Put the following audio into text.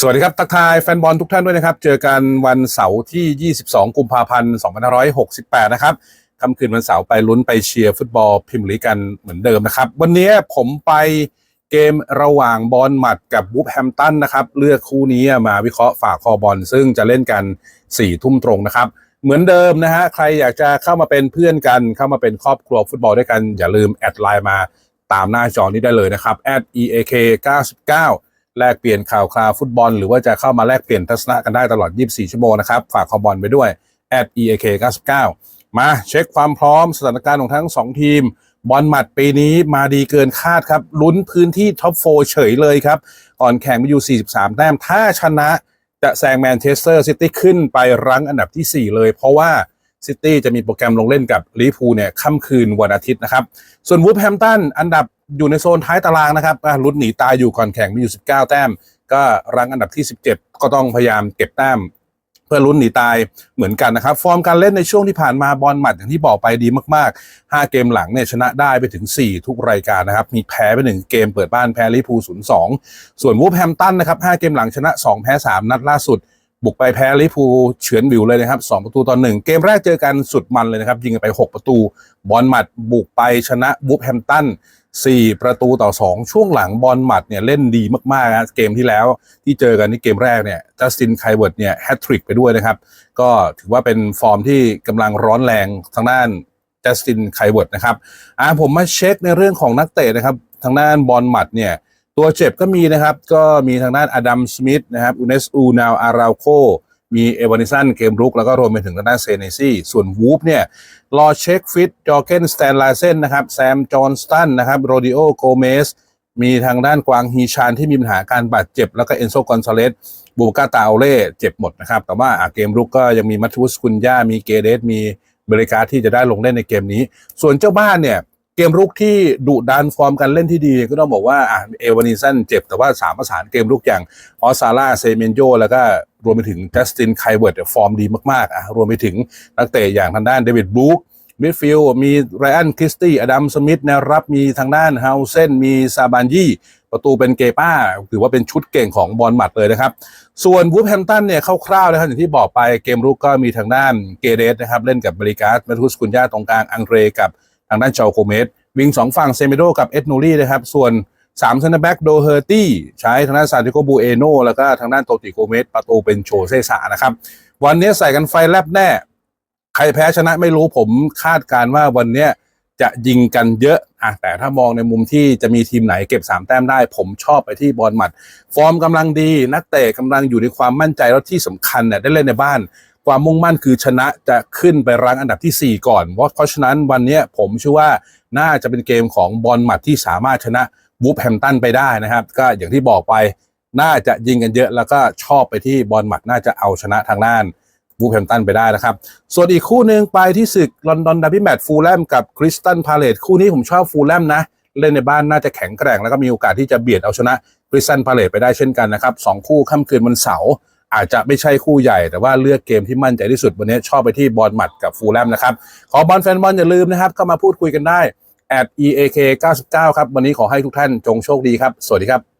สวัสดีครับ ทักทายแฟนบอลทุกท่านด้วยนะครับ เจอกันวันเสาร์ที่ 22 กุมภาพันธ์ 2568 นะครับค่ำคืนวันเสาร์ไปลุ้นไปเชียร์ฟุตบอลพรีเมียร์ลีกันเหมือนเดิมนะครับ วันนี้ผมไปเกมระหว่างบอลหมัดกับวูฟแฮมตันนะครับ เลือกคู่นี้มาวิเคราะห์ฝากคอบอลซึ่งจะเล่นกัน 4 ทุ่มตรงนะครับ เหมือนเดิมนะฮะใครอยากจะเข้ามาเป็นเพื่อนกันเข้ามาเป็นครอบครัวฟุตบอลด้วยกันอย่าลืมแอดไลน์มาตามหน้าจอนี้ได้เลยนะครับ @eak 99 แลกเปลี่ยนข่าวคราวฟุตบอล หรือว่าจะเข้ามาแลกเปลี่ยนทัศนะกันได้ตลอด 24 ชั่วโมงนะครับ ฝากคอบอลไปด้วย @eak 99มาเช็คความพร้อมสถานการณ์ของทั้ง 2 ทีม บอลหมัดปีนี้มาดีเกินคาดครับ ลุ้นพื้นที่ท็อปโฟเฉยเลยครับ ก่อนแข่งไปอยู่ 43 แต้ม ถ้าชนะจะแซงแมนเชสเตอร์ซิตี้ขึ้นไปรั้งอันดับทีสี่ 4 เลย เพราะว่าซิตี้จะมีโปรแกรมลงเล่นกับลิเวอร์พูลเนี่ยค่ำคืนวันอาทิตย์นะครับ ส่วนวูฟแฮมตันอันดับ อยู่ในโซนท้ายตารางนะครับลุ้นหนีตายอยู่ก่อนแข่งมีอยู่ 19 แต้ม ก็รั้งอันดับที่ 17 ก็ต้องพยายามเก็บแต้ม เพื่อลุ้นหนีตายเหมือนกันนะครับ ฟอร์มการเล่นในช่วงที่ผ่านมาบอลหมัดอย่างที่บอกไปดีมาก ๆ 5 เกมหลังเนี่ยชนะได้ไปถึง 4 ทุกรายการนะครับ มีแพ้ไป 1 เกมเปิดบ้านแพ้ลิเวอร์พูล0-2ส่วนวูฟแฮมตันนะครับ5เกมหลังชนะ 2 แพ้ 3 นัดล่าสุด บุกไปแพ้ลิเวอร์พูเฉือนวิวเลยนะครับ2ประตูต่อ1เกมแรกเจอกันสุดมันเลยนะครับยิงกันไป 6 ประตู บอลหมัดบุกไปชนะวูฟแฮมตัน4 ประตูต่อ 2 ช่วงหลังบอลหมัดเนี่ยเล่นดีมากๆนะเกมที่แล้วที่เจอกันในเกมแรกเนี่ยจัสตินไคเวิร์ดเนี่ยแฮตทริกไปด้วยนะครับ ก็ถือว่าเป็นฟอร์มที่กำลังร้อนแรงทางด้านจัสตินไคเวิร์ดนะครับอ่าผมมาเช็คในเรื่องของนักเตะนะครับ ทางด้านบอลหมัดเนี่ย ตัวเจ็บก็มีนะครับ ก็มีทางด้านอดัมสมิธนะครับอูเนสอูนาวอาราโคมีเอวานิสันเกมรุก แล้วก็รวมไปถึงทางด้านเซเนซี่ ส่วนวูฟเนี่ย รอเช็คฟิตจอเกนสแตนลาเซนนะครับ แซมจอห์นสตันนะครับโรดิโอโกเมสมีทางด้านกวางฮีชานที่มีปัญหาการบาดเจ็บ แล้วก็เอนโซกอนซาเลสบูกาตาโอเล่เจ็บหมดนะครับ แต่ว่าเกมรุกก็ยังมีมัตทุสคุนย่ามีเกเรสมีเบริกาที่จะได้ลงเล่นในเกมนี้ ส่วนเจ้าบ้านเนี่ย เกมรุกที่ดุดันฟอร์มการเล่นที่ดี ก็ต้องบอกว่าอะเอวานิสันเจ็บแต่ว่าสามประสานเกมรุกอย่างออสซาร่าเซเมนโยแล้วก็รวมไปถึงจัสตินไคเวิร์ดฟอร์มดีมากๆอะรวมไปถึงนักเตะอย่างทางด้านเดวิดบรูคมิดฟิลด์มีไรอันคริสตี้อดัมสมิธแนวรับมีทางด้านเฮาเซนมีซาบานยี่ประตูเป็นเกป้า ถือว่าเป็นชุดเก่งของบอลหมัดเลยนะครับ ส่วนวูฟแฮมตันเนี่ยคร่าวๆนะครับอย่างที่บอกไปเกมรุกก็มีทางด้านเกเรสนะครับ เล่นกับบริการแมทุสกุนยาตรงกลางอังเรกับ ทางด้านเชาโคเมสวิงสองฝั่งเซเมโดกับเอ็ดนูรี่นะครับ ส่วน3ซันเแบ็กโดเฮอร์ตี้ ใช้ทางด้านซานติโกบูเอโนแล้วก็ทางด้านโตติโกเมสประตูเป็นโชเซซานะครับ วันนี้ใส่กันไฟแลบแน่ ใครแพ้ชนะไม่รู้ผมคาดการณ์ว่าวันเนี้ยจะยิงกันเยอะอะแต่ถ้ามองในมุมที่จะมีทีมไหนเก็บ 3 แต้มได้ ผมชอบไปที่บอลหมัด ฟอร์มกำลังดี นักเตะกำลังอยู่ในความมั่นใจแล้วที่สำคัญเนี่ยได้เล่นในบ้าน ความมุ่งมั่นคือชนะจะขึ้นไปรั้งอันดับทีสี่ 4 ก่อน เพราะเพราะฉะนั้นวันนี้ผมเชื่อว่าน่าจะเป็นเกมของบอลหมัดที่สามารถชนะวูฟแฮมตันไปได้นะครับ ก็อย่างที่บอกไปน่าจะยิงกันเยอะแล้วก็ชอบไปที่บอลหมัดน่าจะเอาชนะทางด้านวูฟแฮมตันไปได้นะครับ ส่วนอีกคู่หนึ่งไปที่ศึกลอนดอนดาร์บี้แมตช์ฟูลแลมกับคริสตันพาเลตคู่นี้ผมชอบฟูลแลมนะ เล่นในบ้านน่าจะแข็งแกร่งแล้วก็มีโอกาสที่จะเบียดเอาชนะคริสตันพาเลตไปได้เช่นกันนะครับสองคู่ค่ำคืนวันเสาร์ อาจจะไม่ใช่คู่ใหญ่แต่ว่าเลือกเกมที่มั่นใจที่สุดวันนี้ชอบไปที่บอลหมัดกับฟูลแลมนะครับ ขอบอลแฟนบอลอย่าลืมนะครับเข้ามาพูดคุยกันได้ at eak 99ครับวันนี้ขอให้ทุกท่านจงโชคดีครับ สวัสดีครับ